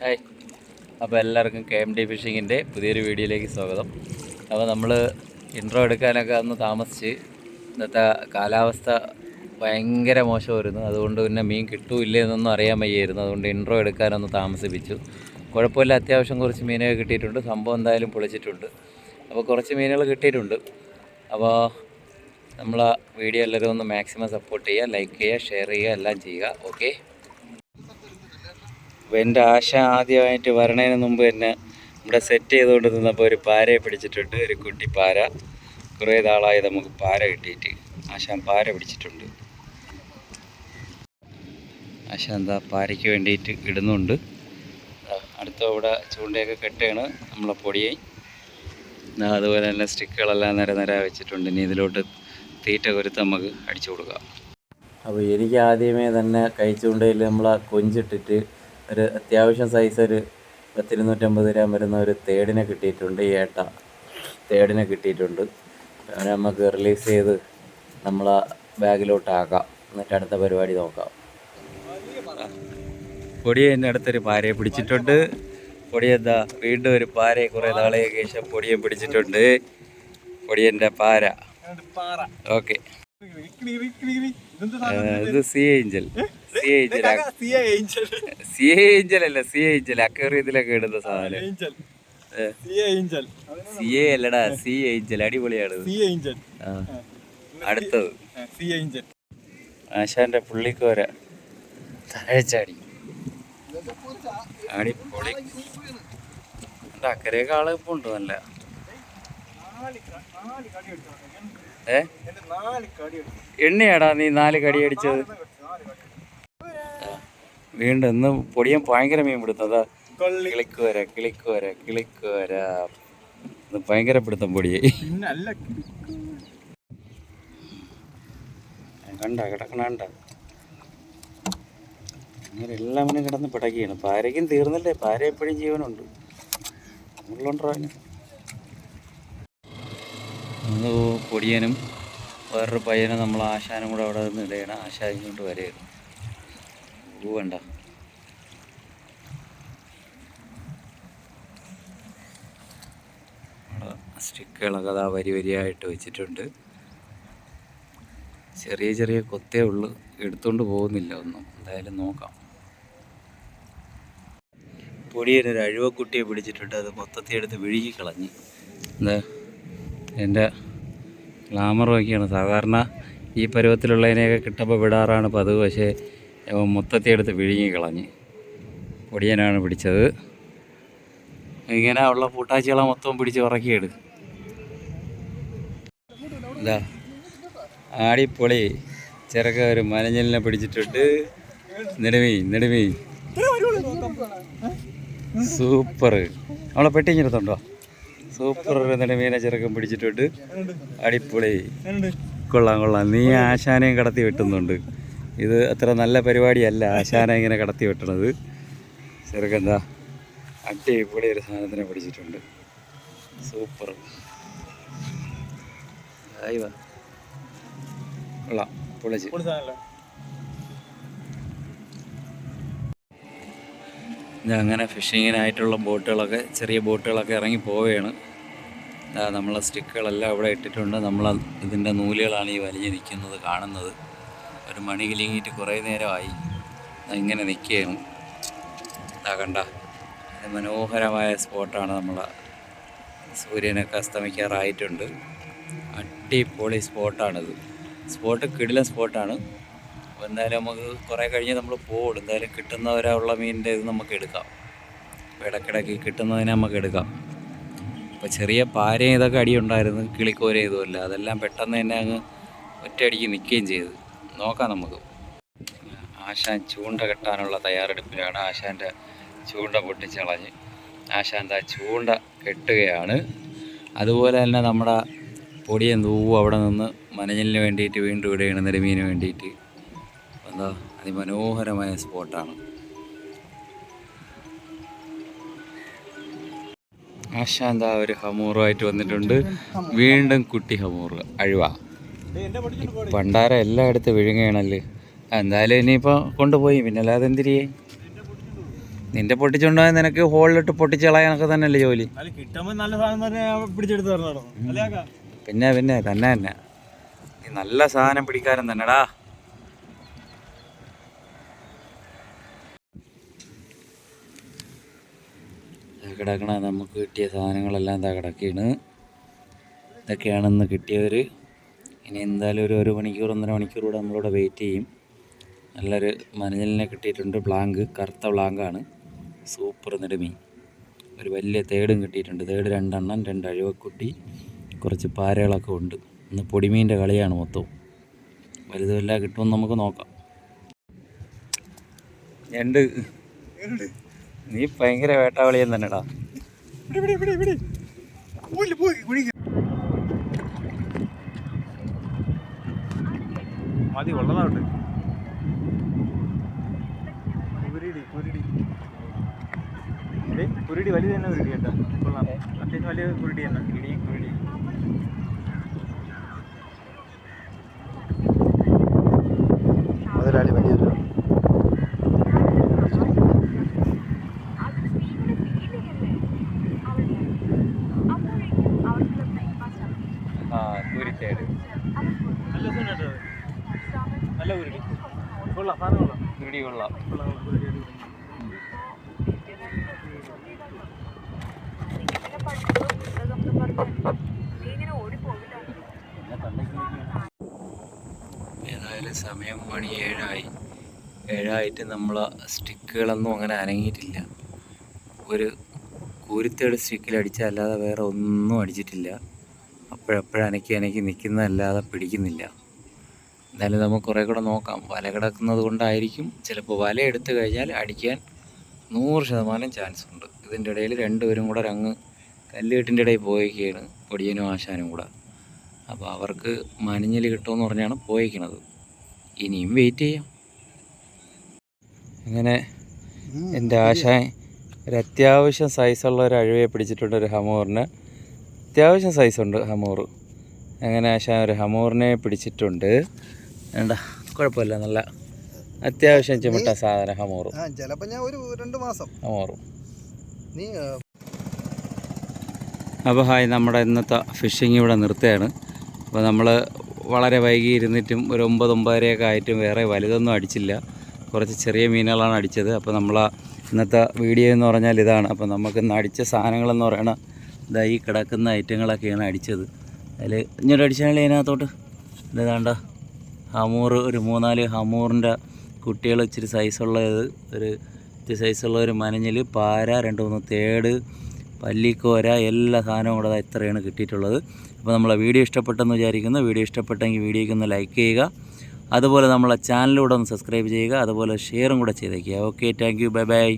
Hi. അപ്പോൾ എല്ലാവർക്കും K M D ഫിഷിങ്ങിന്റെ പുതിയൊരു വീഡിയോയിലേക്ക് സ്വാഗതം. അപ്പോൾ നമ്മൾ ഇൻട്രോ എടുക്കാനൊക്കെ അന്ന് താമസിച്ച് ഇന്നത്തെ കാലാവസ്ഥ ഭയങ്കര മോശമായിരുന്നു. അതുകൊണ്ട് പിന്നെ മീൻ കിട്ടൂല്ലേ എന്നൊന്നും അറിയാൻ വയ്യായിരുന്നു. അതുകൊണ്ട് ഇൻട്രോ എടുക്കാനൊന്ന് താമസിപ്പിച്ചു. കുഴപ്പമില്ല അത്യാവശ്യം കുറച്ച് മീനൊക്കെ കിട്ടിയിട്ടുണ്ട്. സംഭവം എന്തായാലും പൊളിച്ചിട്ടുണ്ട്. അപ്പോൾ കുറച്ച് മീനുകൾ കിട്ടിയിട്ടുണ്ട്. അപ്പോൾ നമ്മൾ ആ വീഡിയോ എല്ലാവരും ഒന്ന് മാക്സിമം സപ്പോർട്ട് ചെയ്യുക ലൈക്ക് ചെയ്യുക ഷെയർ ചെയ്യുക എല്ലാം ചെയ്യുക. ഓക്കെ എന്റെ ആശ ആദ്യമായിട്ട് വരണതിന് മുമ്പ് തന്നെ ഇവിടെ സെറ്റ് ചെയ്തുകൊണ്ട് നിന്നപ്പോൾ ഒരു പാരയെ പിടിച്ചിട്ടുണ്ട് ഒരു കുട്ടി പാര. കുറേ നാളായി നമുക്ക് പാര കിട്ടിയിട്ട്. ആശാൻ പാര പിടിച്ചിട്ടുണ്ട്. ആശ എന്താ പാരയ്ക്ക് വേണ്ടിയിട്ട് ഇടുന്നുണ്ട്. അടുത്ത ഇവിടെ ചൂണ്ടയൊക്കെ കെട്ടുകയാണ് നമ്മളെ പൊടിയെ. അതുപോലെ തന്നെ സ്റ്റിക്കുകളെല്ലാം നിര നിര വെച്ചിട്ടുണ്ട്. ഇനി ഇതിലോട്ട് തീറ്റ കൊരുത്ത് നമുക്ക് അടിച്ചു കൊടുക്കാം. അപ്പോൾ എനിക്ക് ആദ്യമേ തന്നെ കൈ ചൂണ്ടയിൽ നമ്മളെ കൊഞ്ചിട്ടിട്ട് ഒരു അത്യാവശ്യം സൈസ് ഒരു പത്തിരുന്നൂറ്റമ്പത് ഗ്രാം വരുന്ന ഒരു തേടിനെ കിട്ടിയിട്ടുണ്ട് ഈ ഏട്ട തേടിനെ കിട്ടിയിട്ടുണ്ട്. അവനെ നമുക്ക് റിലീസ് ചെയ്ത് നമ്മൾ ആ ബാഗിലോട്ട് എന്നിട്ട് അടുത്ത പരിപാടി നോക്കാം. പൊടിയെ എന്റെ അടുത്തൊരു പാരയെ പിടിച്ചിട്ടുണ്ട്. പൊടിയെന്താ വീണ്ടും ഒരു പാരയെ കുറേ നാളെയൊക്കെ ശേഷം പൊടിയെ പിടിച്ചിട്ടുണ്ട്. പൊടിയന്റെ പാര. ഓക്കെ ഇത് sea angel sea angel sea angel അല്ല സി ഏഞ്ചൽ അക്വേറിയത്തിലൊക്കെ ഇടുന്ന സാധനം സി എ അല്ലടാ സി ഏഞ്ചൽ അടിപൊളിയാണ്. അടുത്തത് ആശാന്റെ പുള്ളിക്കോര തഴച്ചാടി അടിപൊളി എന്താ അക്കരയൊക്കെ ആൾ ഇപ്പൊ ഉണ്ട് നല്ല ഏ എണ്ണയാടാ നീ നാല് കടി അടിച്ചത് വീണ്ടും ഇന്ന് പൊടിയാൻ ഭയങ്കര മീൻ പിടുത്തം. കിളിക്കുവര കിളിക്കുവര കിളിക്കുവര ഇന്ന് ഭയങ്കര പിടുത്തം പൊടിയെ കണ്ട കിടക്കണണ്ട അങ്ങനെ എല്ലാവരും കിടന്ന് പിടക്കുകയാണ്. പാരയ്ക്കും തീർന്നില്ലേ? പാര എപ്പോഴും ജീവനുണ്ട്. ഉള്ളുണ്ടോ അതിന് പൊടിയനും വേറൊരു പയ്യനും നമ്മൾ ആശാനും കൂടെ അവിടെ നിന്ന് ഇടയാണ്. ആശാൻ ഇങ്ങോട്ട് വരെയാണ് വേണ്ട സ്റ്റിക്കുകളൊക്കെ അതാ വരി വരിയായിട്ട് വെച്ചിട്ടുണ്ട്. ചെറിയ ചെറിയ കൊത്തേ ഉള്ളു. എടുത്തുകൊണ്ട് പോകുന്നില്ല ഒന്നും. എന്തായാലും നോക്കാം. പൊടിയൊരു അഴുവക്കുട്ടിയെ പിടിച്ചിട്ടുണ്ട്. അത് മൊത്തത്തിൽ എടുത്ത് വിഴുകി കളഞ്ഞ്. എന്താ എന്റെ നോക്കിയാണ് സാധാരണ ഈ പരുവത്തിലുള്ളതിനെയൊക്കെ കിട്ടുമ്പോൾ വിടാറാണ് പതിവ്. പക്ഷേ മൊത്തത്തിൽ എടുത്ത് വിഴുങ്ങി കളഞ്ഞ്. പൊടിയനാണ് പിടിച്ചത്. ഇങ്ങനെ ഉള്ള പൂട്ടാച്ചികളെ മൊത്തം പിടിച്ച് ഉറക്കിയെടു എന്താ ആടിപ്പൊളി. ചെറുക്ക ഒരു മനഞ്ഞലിനെ പിടിച്ചിട്ടിട്ട് നെടുമീ നെടുമീ സൂപ്പർ. നമ്മളെ പെട്ടി ഇങ്ങനത്തുണ്ടോ സൂപ്പർ ഒരു നെടുമീനെ ചെറുക്കം പിടിച്ചിട്ടിട്ട് അടിപൊളി കൊള്ളാം കൊള്ളാം. നീ ആശാനെയും കടത്തി വെട്ടുന്നുണ്ട്. ഇത് അത്ര നല്ല പരിപാടിയല്ല. ആശാന ഇങ്ങനെ കടത്തി വെട്ടണത്. ചെറുക്കെന്താ അടിപൊളി ഒരു സാധനത്തിനെ പിടിച്ചിട്ടുണ്ട്. സൂപ്പർ. കൊള്ളാം. പൊളിച്ച്. അങ്ങനെ ഫിഷിങ്ങിനായിട്ടുള്ള ബോട്ടുകളൊക്കെ ചെറിയ ബോട്ടുകളൊക്കെ ഇറങ്ങി പോവുകയാണ്. നമ്മളെ സ്റ്റിക്കുകളെല്ലാം അവിടെ ഇട്ടിട്ടുണ്ട്. നമ്മൾ ഇതിന്റെ നൂലുകളാണ് ഈ വലിഞ്ഞ് നിൽക്കുന്നത് കാണുന്നത്. ഒരു മണി കിലിങ്ങിയിട്ട് കുറേ നേരമായി. ഇങ്ങനെ നിൽക്കുകയാണ്. ഇതാകണ്ട ഇത് മനോഹരമായ സ്പോട്ടാണ് നമ്മൾ സൂര്യനൊക്കെ അസ്തമിക്കാറായിട്ടുണ്ട്. അടിപൊളി സ്പോട്ടാണിത്. സ്പോട്ട് കിടിലൻ സ്പോട്ടാണ്. അപ്പോൾ എന്തായാലും നമുക്ക് കുറേ കഴിഞ്ഞ് നമ്മൾ പോകും എന്തായാലും കിട്ടുന്നവരുള്ള മീനിന്റെ ഇത് നമുക്ക് എടുക്കാം. ഇടയ്ക്കിടയ്ക്ക് കിട്ടുന്നതിനെ നമുക്ക് എടുക്കാം. അപ്പോൾ ചെറിയ പാരയും ഇതൊക്കെ അടിയുണ്ടായിരുന്നു. കിളിക്കോരയും ഇതുമല്ല അതെല്ലാം പെട്ടെന്ന് തന്നെ അങ്ങ് ഒറ്റയടിക്ക് നിൽക്കുകയും ചെയ്തു. നോക്കാം നമുക്ക് ആശാൻ ചൂണ്ട കെട്ടാനുള്ള തയ്യാറെടുപ്പിലാണ്. ആശാന്റെ ചൂണ്ട പൊട്ടിച്ചളഞ്ഞ് ആശാൻ ആ ചൂണ്ട കെട്ടുകയാണ്. അതുപോലെ തന്നെ നമ്മുടെ പൊടിയൻ തൂവ് അവിടെ നിന്ന് മനഞ്ഞലിന് വേണ്ടിയിട്ട് വീണ്ടും ഇടുകയാണ്. നെടുമീന് വേണ്ടിയിട്ട്. എന്താ? അതിമനോഹരമായ സ്പോട്ടാണ്. ആശാന്ത ഒരു ഹമൂറുമായിട്ട് വന്നിട്ടുണ്ട്. വീണ്ടും കുട്ടി ഹമൂറ്. അഴുവ. പണ്ടാര എല്ലായിടത്തും വിഴുങ്ങുകയാണല്ലേ. എന്തായാലും ഇനിയിപ്പോൾ കൊണ്ടുപോയി. പിന്നെ അല്ലാതെ എന്തിരിയേ നിന്റെ പൊട്ടിച്ചുകൊണ്ടുപോയാൽ നിനക്ക് ഹോളിലിട്ട് പൊട്ടിച്ച് കളയാനൊക്കെ തന്നെയല്ലേ ജോലി? പിന്നെ പിന്നെ തന്നെ തന്നെ. നീ നല്ല സാധനം പിടിക്കാരൻ തന്നെടാ. കിടക്കണ നമുക്ക് കിട്ടിയ സാധനങ്ങളെല്ലാം എന്താ കിടക്കുകയാണ് ഇതൊക്കെയാണെന്ന് കിട്ടിയവർ ഇനി എന്തായാലും ഒരു ഒരു മണിക്കൂർ ഒന്നര മണിക്കൂർ കൂടെ നമ്മളിവിടെ വെയിറ്റ് ചെയ്യും. നല്ലൊരു മനഞ്ഞലിനെ കിട്ടിയിട്ടുണ്ട്. ബ്ലാങ്ക് കറുത്ത ബ്ലാങ്കാണ് സൂപ്പർ നെടുമീൻ ഒരു വലിയ തേടും കിട്ടിയിട്ടുണ്ട്. തേട് രണ്ടെണ്ണം രണ്ട് അഴിവക്കുട്ടി കുറച്ച് പാരകളൊക്കെ ഉണ്ട്. ഇന്ന് പൊടിമീന്റെ കളിയാണ് മൊത്തവും വല്ല കിട്ടുമെന്ന് നമുക്ക് നോക്കാം. ഞണ്ട്. നീ ഭയങ്കര വേട്ടാവളിയൻ തന്നെടാ പിടി, പിടി, പിടി, പിടി. പോയില്ല, പോയി, കുഴിക്ക്. മതി ഉള്ളതാവട്ടെ. കുരുടി കുരുടി. കുരുടി വലിയ തന്നെ കുരുടി കേട്ടോ. കൊള്ളാം. അത്യാവശ്യം വലിയ കുരുടി തന്നെ. കുരുടി കുരുടി. മുതലാളി വലിയൊരു ആ കൂരിത്തേട് നല്ല സുഖം കേട്ടോ അത്. നല്ല കുരുടി ഏതായാലും സമയം മണി ഏഴായി. ഏഴായിട്ട് നമ്മൾ സ്റ്റിക്കുകളൊന്നും അങ്ങനെ അനങ്ങിയിട്ടില്ല. ഒരു കൂരിത്തേട് സ്റ്റിക്കിൽ അടിച്ചല്ലാതെ വേറെ ഒന്നും അടിച്ചിട്ടില്ല. അപ്പോഴപ്പോഴനക്കി അനക്കി നിൽക്കുന്നതല്ലാതെ പിടിക്കുന്നില്ല. എന്തായാലും നമുക്ക് കുറേ കൂടെ നോക്കാം. വല കിടക്കുന്നത് കൊണ്ടായിരിക്കും. ചിലപ്പോൾ വല എടുത്തു കഴിഞ്ഞാൽ അടിക്കാൻ നൂറ് ശതമാനം ചാൻസ് ഉണ്ട്. ഇതിന്റെ ഇടയിൽ രണ്ടുപേരും കൂടെ ഒരു അങ്ങ് കല്ലുകെട്ടിന്റെ ഇടയിൽ പോയിക്കുകയാണ് പൊടിയനും ആശാനും കൂടെ. അപ്പോൾ അവർക്ക് മനഞ്ഞൽ കിട്ടുമെന്ന് പറഞ്ഞാണ് പോയിക്കണത് ഇനിയും വെയിറ്റ് ചെയ്യാം. അങ്ങനെ എന്റെ ആശാൻ ഒരു അത്യാവശ്യം സൈസുള്ള ഒരു അഴുവയെ പിടിച്ചിട്ടുണ്ട് ഒരു ഹമോറിന്. അത്യാവശ്യം സൈസുണ്ട് ഹമോർ അങ്ങനെ ആശാൻ ഒരു ഹമോറിനെ പിടിച്ചിട്ടുണ്ട്. വേണ്ട. കുഴപ്പമില്ല. നല്ല അത്യാവശ്യം ചിമിട്ട സാധനം ഹമോറും. ചിലപ്പോൾ ചിലപ്പോ ഞാൻ ഒരു രണ്ട് മാസം. ഹമോറും. നീ അപ്പോൾ ഹായ് നമ്മുടെ ഇന്നത്തെ ഫിഷിങ് ഇവിടെ നിർത്തുകയാണ്. അപ്പോൾ നമ്മൾ വളരെ വൈകി ഇരുന്നിട്ടും ഒരു ഒമ്പത് ഒമ്പതരയൊക്കെ ആയിട്ടും വേറെ വലുതൊന്നും അടിച്ചില്ല. കുറച്ച് ചെറിയ മീനുകളാണ് അടിച്ചത്. അപ്പോൾ നമ്മൾ ഇന്നത്തെ വീഡിയോ എന്ന് പറഞ്ഞാൽ ഇതാണ്. അപ്പോൾ നമുക്ക് ഇന്ന് അടിച്ച സാധനങ്ങളെന്ന് പറയണ ഇതാ ഈ കിടക്കുന്ന ഐറ്റങ്ങളൊക്കെയാണ് അടിച്ചത്. അതിൽ ഇങ്ങോട്ട് അടിച്ചാൽ ഇതിനകത്തോട്ട്. ഇതാണ്ട? ഹമൂർ ഒരു മൂന്നാൽ ഹമൂറിന്റെ കുട്ടികൾ ഇച്ചിരി സൈസുള്ളത് ഒരു ഇച്ചിരി സൈസുള്ള ഒരു മനഞ്ഞിൽ പാര രണ്ട് മൂന്ന് തേട് പല്ലിക്കോര എല്ലാ സാധനവും കൂടെ ഇത്രയാണ് കിട്ടിയിട്ടുള്ളത്. അപ്പോൾ നമ്മളെ വീഡിയോ ഇഷ്ടപ്പെട്ടെന്ന് വിചാരിക്കുന്നു. വീഡിയോ ഇഷ്ടപ്പെട്ടെങ്കിൽ വീഡിയോയ്ക്ക് ഒന്ന് ലൈക്ക് ചെയ്യുക. അതുപോലെ നമ്മളെ ചാനലിലൂടെ ഒന്ന് സബ്സ്ക്രൈബ് ചെയ്യുക. അതുപോലെ ഷെയറും കൂടെ ചെയ്തേക്കുക. Okay thank you bye bye